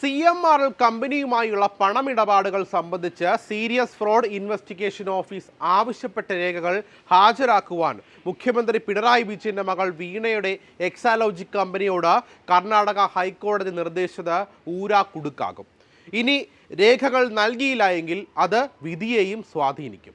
C M R L കമ്പനിയുമായുള്ള പണമിടപാടുകൾ സംബന്ധിച്ച് സീരിയസ് ഫ്രോഡ് ഇൻവെസ്റ്റിഗേഷൻ ഓഫീസ് ആവശ്യപ്പെട്ട രേഖകൾ ഹാജരാക്കുവാൻ മുഖ്യമന്ത്രി പിണറായി വിജയന്റെ മകൾ വീണയുടെ എക്സാലോജി കമ്പനിയോട് കർണാടക ഹൈക്കോടതി നിർദ്ദേശിച്ചത് ഊരാ കുടുക്കാകും. ഇനി രേഖകൾ നൽകിയില്ല എങ്കിൽ അത് വിധിയെയും സ്വാധീനിക്കും.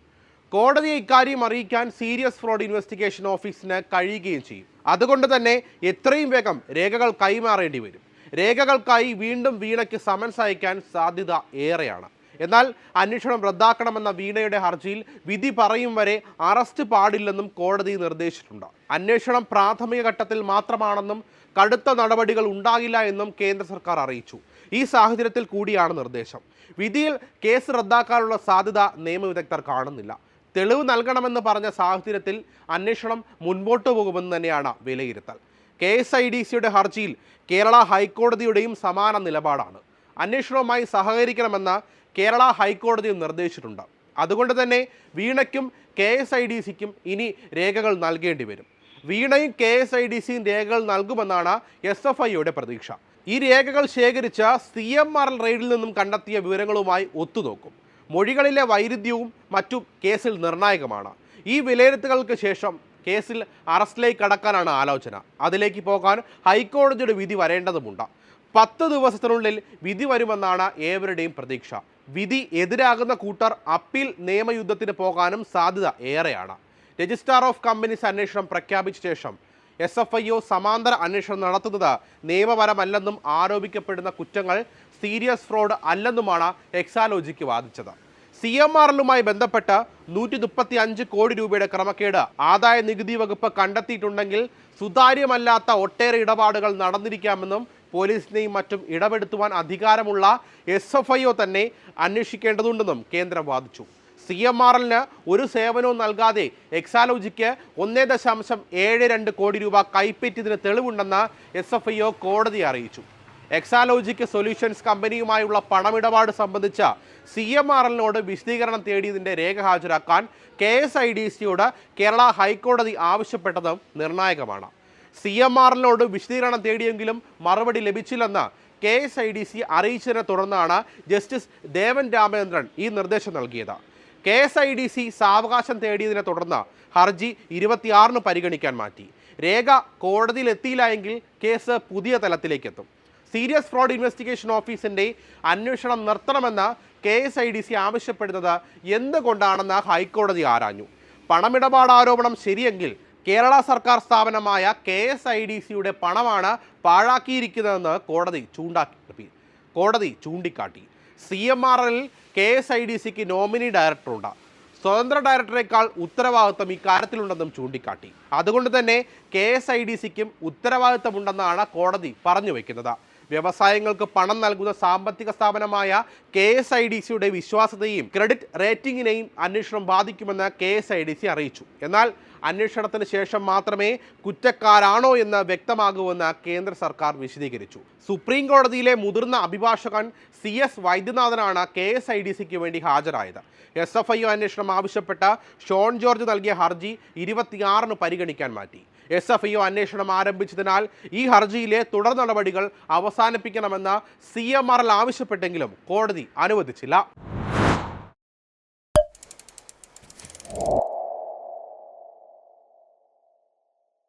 കോടതിയെ ഇക്കാര്യം അറിയിക്കാൻ സീരിയസ് ഫ്രോഡ് ഇൻവെസ്റ്റിഗേഷൻ ഓഫീസിന് കഴിയുകയും ചെയ്യും. അതുകൊണ്ട് തന്നെ എത്രയും വേഗം രേഖകൾ കൈമാറേണ്ടി വരും. രേഖകൾക്കായി വീണ്ടും വീണയ്ക്ക് സമൻസ് അയക്കാൻ സാധ്യത ഏറെയാണ്. എന്നാൽ അന്വേഷണം റദ്ദാക്കണമെന്ന വീണയുടെ ഹർജിയിൽ വിധി പറയും വരെ അറസ്റ്റ് പാടില്ലെന്നും കോടതി നിർദ്ദേശിച്ചിട്ടുണ്ട്. അന്വേഷണം പ്രാഥമിക ഘട്ടത്തിൽ മാത്രമാണെന്നും കടുത്ത നടപടികൾ ഉണ്ടാകില്ല എന്നും കേന്ദ്ര സർക്കാർ അറിയിച്ചു. ഈ സാഹചര്യത്തിൽ കൂടിയാണ് നിർദ്ദേശം. വിധിയിൽ കേസ് റദ്ദാക്കാനുള്ള സാധ്യത നിയമവിദഗ്ധർ കാണുന്നില്ല. തെളിവ് നൽകണമെന്ന് പറഞ്ഞ സാഹചര്യത്തിൽ അന്വേഷണം മുൻപോട്ട് പോകുമെന്ന് തന്നെയാണ് വിലയിരുത്തൽ. കെ എസ് ഐ ഡി സിയുടെ ഹർജിയിൽ കേരള ഹൈക്കോടതിയുടെയും സമാന നിലപാടാണ്. അന്വേഷണവുമായി സഹകരിക്കണമെന്ന് കേരള ഹൈക്കോടതിയും നിർദ്ദേശിച്ചിട്ടുണ്ട്. അതുകൊണ്ട് തന്നെ വീണയ്ക്കും കെ എസ് ഐ ഡി സിക്കും ഇനി രേഖകൾ നൽകേണ്ടി വരും. വീണയും കെ എസ് ഐ ഡി സിയും രേഖകൾ നൽകുമെന്നാണ് എസ് എഫ് ഐയുടെ പ്രതീക്ഷ. ഈ രേഖകൾ ശേഖരിച്ച സി എം ആർ എൽ റെയ്ഡിൽ നിന്നും കണ്ടെത്തിയ വിവരങ്ങളുമായി ഒത്തുനോക്കും. മൊഴികളിലെ വൈരുദ്ധ്യവും മറ്റും കേസിൽ നിർണായകമാണ്. ഈ വിലയിരുത്തലുകൾക്ക് ശേഷം കേസിൽ അറസ്റ്റിലേക്ക് കടക്കാനാണ് ആലോചന. അതിലേക്ക് പോകാൻ ഹൈക്കോടതിയുടെ വിധി വരേണ്ടതുമുണ്ട്. പത്ത് ദിവസത്തിനുള്ളിൽ വിധി വരുമെന്നാണ് ഏവരുടെയും പ്രതീക്ഷ. വിധി എതിരാകുന്ന കൂട്ടർ അപ്പീൽ നിയമയുദ്ധത്തിന് പോകാനും സാധ്യത ഏറെയാണ്. രജിസ്ട്രാർ ഓഫ് കമ്പനീസ് അന്വേഷണം പ്രഖ്യാപിച്ച ശേഷം എസ് എഫ് ഐ ഒ സമാന്തര അന്വേഷണം നടത്തുന്നത് നിയമപരമല്ലെന്നും ആരോപിക്കപ്പെടുന്ന കുറ്റങ്ങൾ സീരിയസ് ഫ്രോഡ് അല്ലെന്നുമാണ് എക്സാലോജിക്ക് വാദിച്ചത്. സി എം ആർ എല്ലുമായി ബന്ധപ്പെട്ട് നൂറ്റി മുപ്പത്തി അഞ്ച് കോടി രൂപയുടെ ക്രമക്കേട്. ആദായ നികുതി വകുപ്പ് കണ്ടെത്തിയിട്ടുണ്ടെങ്കിൽ സുതാര്യമല്ലാത്ത ഒട്ടേറെ ഇടപാടുകൾ നടന്നിരിക്കാമെന്നും പോലീസിനെയും മറ്റും ഇടപെടുത്തുവാൻ അധികാരമുള്ള എസ് എഫ് ഐ ഒ തന്നെ അന്വേഷിക്കേണ്ടതുണ്ടെന്നും കേന്ദ്രം വാദിച്ചു. സി എം ആർ എല്ലിന് ഒരു സേവനവും നൽകാതെ എക്സാലോജിക്ക് ഒന്നേ ദശാംശം ഏഴ് രണ്ട് കോടി രൂപ കൈപ്പറ്റിയതിന് തെളിവുണ്ടെന്ന് എസ് എഫ് ഐ ഒ കോടതിയെ അറിയിച്ചു. എക്സാലോജിക്ക് സൊല്യൂഷൻസ് കമ്പനിയുമായുള്ള പണമിടപാട് സംബന്ധിച്ച സി എം ആർ എല്ലിനോട് വിശദീകരണം തേടിയതിന്റെ രേഖ ഹാജരാക്കാൻ കെ എസ് ഐ ഡി സിയോട് കേരള ഹൈക്കോടതി ആവശ്യപ്പെട്ടതും നിർണായകമാണ്. സി എം ആർ എല്ലിനോട് വിശദീകരണം തേടിയെങ്കിലും മറുപടി ലഭിച്ചില്ലെന്ന് K S I D C അറിയിച്ചതിനെ തുടർന്നാണ് ജസ്റ്റിസ് ദേവൻ രാമചന്ദ്രൻ ഈ നിർദ്ദേശം നൽകിയത്. K S I D C സാവകാശം തേടിയതിനെ തുടർന്ന് ഹർജി ഇരുപത്തിയാറിന് പരിഗണിക്കാൻ മാറ്റി. രേഖ കോടതിയിൽ എത്തിയില്ല എങ്കിൽ കേസ് പുതിയ തലത്തിലേക്ക് എത്തും സീരിയസ് ഫ്രോഡ് ഇൻവെസ്റ്റിഗേഷൻ ഓഫീസിന്റെ അന്വേഷണം നിർത്തണമെന്ന് K S I D C ആവശ്യപ്പെടുന്നത് എന്തുകൊണ്ടാണെന്ന് ഹൈക്കോടതി ആരാഞ്ഞു? പണമിടപാട് ആരോപണം ശരിയെങ്കിൽ കേരള സർക്കാർ സ്ഥാപനമായ കെ എസ് ഐ ഡി സിയുടെ പണമാണ് പാഴാക്കിയിരിക്കുന്നതെന്ന് കോടതി ചൂണ്ടാക്കി. കോടതി ചൂണ്ടിക്കാട്ടി. സി എം ആർ എല്ലിൽ കെ എസ് ഐ ഡി സിക്ക് നോമിനി ഡയറക്ടറുണ്ട്. സ്വതന്ത്ര ഡയറക്ടറേക്കാൾ ഉത്തരവാദിത്തം ഇക്കാര്യത്തിലുണ്ടെന്നും ചൂണ്ടിക്കാട്ടി. അതുകൊണ്ട് തന്നെ കെ എസ് ഐ ഡി സിക്കും ഉത്തരവാദിത്തമുണ്ടെന്നാണ് കോടതി പറഞ്ഞു വയ്ക്കുന്നത് വ്യവസായങ്ങൾക്ക് പണം നൽകുന്ന സാമ്പത്തിക സ്ഥാപനമായ കെ എസ് ഐ ഡി സിയുടെ വിശ്വാസ്യതയും ക്രെഡിറ്റ് റേറ്റിംഗിനെയും അന്വേഷണം ബാധിക്കുമെന്ന് K S I D C അറിയിച്ചു. എന്നാൽ അന്വേഷണത്തിന് ശേഷം മാത്രമേ കുറ്റക്കാരാണോ എന്ന് വ്യക്തമാകൂവെന്ന് കേന്ദ്ര സർക്കാർ വിശദീകരിച്ചു. സുപ്രീം കോടതിയിലെ മുതിർന്ന അഭിഭാഷകൻ സി എസ് വൈദ്യനാഥനാണ് കെ എസ് ഐ ഡി സിക്ക് വേണ്ടി ഹാജരായത്. എസ് എഫ് ഐ ഒ അന്വേഷണം ആവശ്യപ്പെട്ട ഷോൺ ജോർജ് നൽകിയ ഹർജി ഇരുപത്തിയാറിന് പരിഗണിക്കാൻ മാറ്റി. എസ് എഫ് ഐ ഒ അന്വേഷണം ആരംഭിച്ചതിനാൽ ഈ ഹർജിയിലെ തുടർ നടപടികൾ അവസാനിപ്പിക്കണമെന്ന് സി എം ആവശ്യപ്പെട്ടെങ്കിലും കോടതി അനുവദിച്ചില്ല.